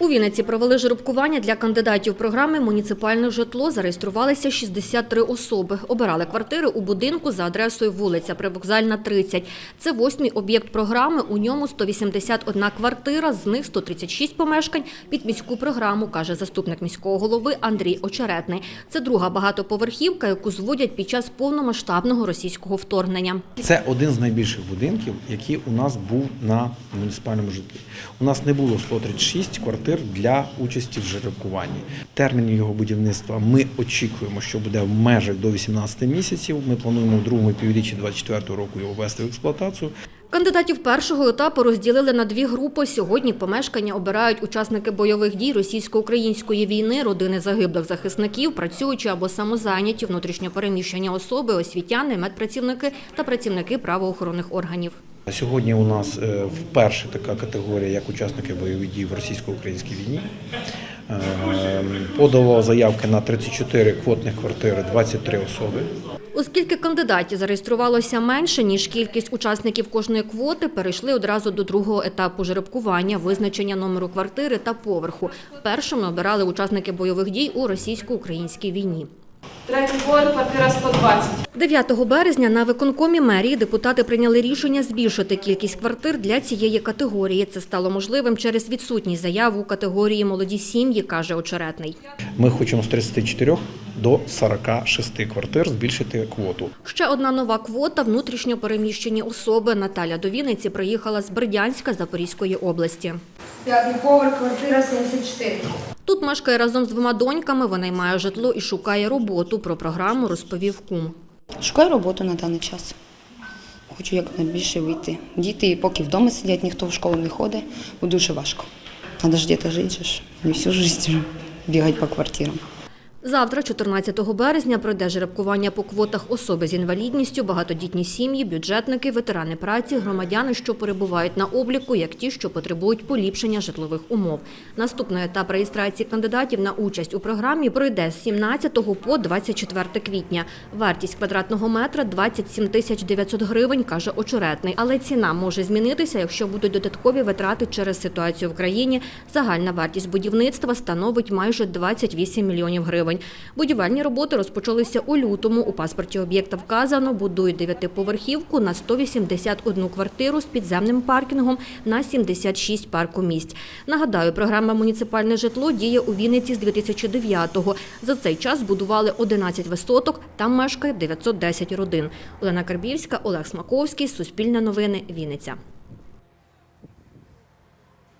У Вінниці провели жеребкування для кандидатів програми «Муніципальне житло». Зареєструвалися 63 особи. Обирали квартири у будинку за адресою вулиця Привокзальна, 30. Це восьмий об'єкт програми. У ньому 181 квартира, з них 136 помешкань під міську програму, каже заступник міського голови Андрій Очеретний. Це друга багатоповерхівка, яку зводять під час повномасштабного російського вторгнення. Це один з найбільших будинків, який у нас був на муніципальному житлі. У нас не було 136 квартир для участі в жеребкуванні. Термін його будівництва ми очікуємо, що буде в межах до 18 місяців. Ми плануємо в другому півріччі 2024 року його ввести в експлуатацію. Кандидатів першого етапу розділили на дві групи. Сьогодні помешкання обирають учасники бойових дій російсько-української війни, родини загиблих захисників, працюючі або самозайняті, внутрішньопереміщені особи, освітяни, медпрацівники та працівники правоохоронних органів. Сьогодні у нас е, вперше така категорія, як учасники бойових дій в російсько-українській війні. Е, Подало заявки на 34 квотних квартири 23 особи. Оскільки кандидатів зареєструвалося менше, ніж кількість учасників кожної квоти, перейшли одразу до другого етапу жеребкування – визначення номеру квартири та поверху. Першими обирали учасники бойових дій у російсько-українській війні. Третій поверх, квартира 120. 9 березня на виконкомі мерії депутати прийняли рішення збільшити кількість квартир для цієї категорії. Це стало можливим через відсутність заяв у категорії молоді сім'ї, каже очеретний. Ми хочемо з 34 до 46 квартир збільшити квоту. Ще одна нова квота – внутрішньо переміщені особи. Наталя до Вінниці приїхала з Бердянська Запорізької області. П'ятий поверх, квартира 74. Тут мешкає разом з двома доньками, винаймає житло і шукає роботу. Про програму розповів кум. Шукаю роботу на даний час. Хочу якнайбільше вийти. Діти поки вдома сидять, ніхто в школу не ходить, бо дуже важко. Треба ж десь жити, не всю життя бігати по квартирам. Завтра, 14 березня, пройде жеребкування по квотах особи з інвалідністю, багатодітні сім'ї, бюджетники, ветерани праці, громадяни, що перебувають на обліку, як ті, що потребують поліпшення житлових умов. Наступний етап реєстрації кандидатів на участь у програмі пройде з 17 по 24 квітня. Вартість квадратного метра – 27 тисяч 900 гривень, каже очеретний. Але ціна може змінитися, якщо будуть додаткові витрати через ситуацію в країні. Загальна вартість будівництва становить майже 28 мільйонів гривень. Будівельні роботи розпочалися у лютому. У паспорті об'єкта вказано, будують дев'ятиповерхівку на 181 квартиру з підземним паркінгом на 76 паркомісць. Нагадаю, програма «Муніципальне житло» діє у Вінниці з 2009-го. За цей час будували 11 висоток, там мешкає 910 родин. Олена Карбівська, Олег Смаковський, Суспільне новини, Вінниця.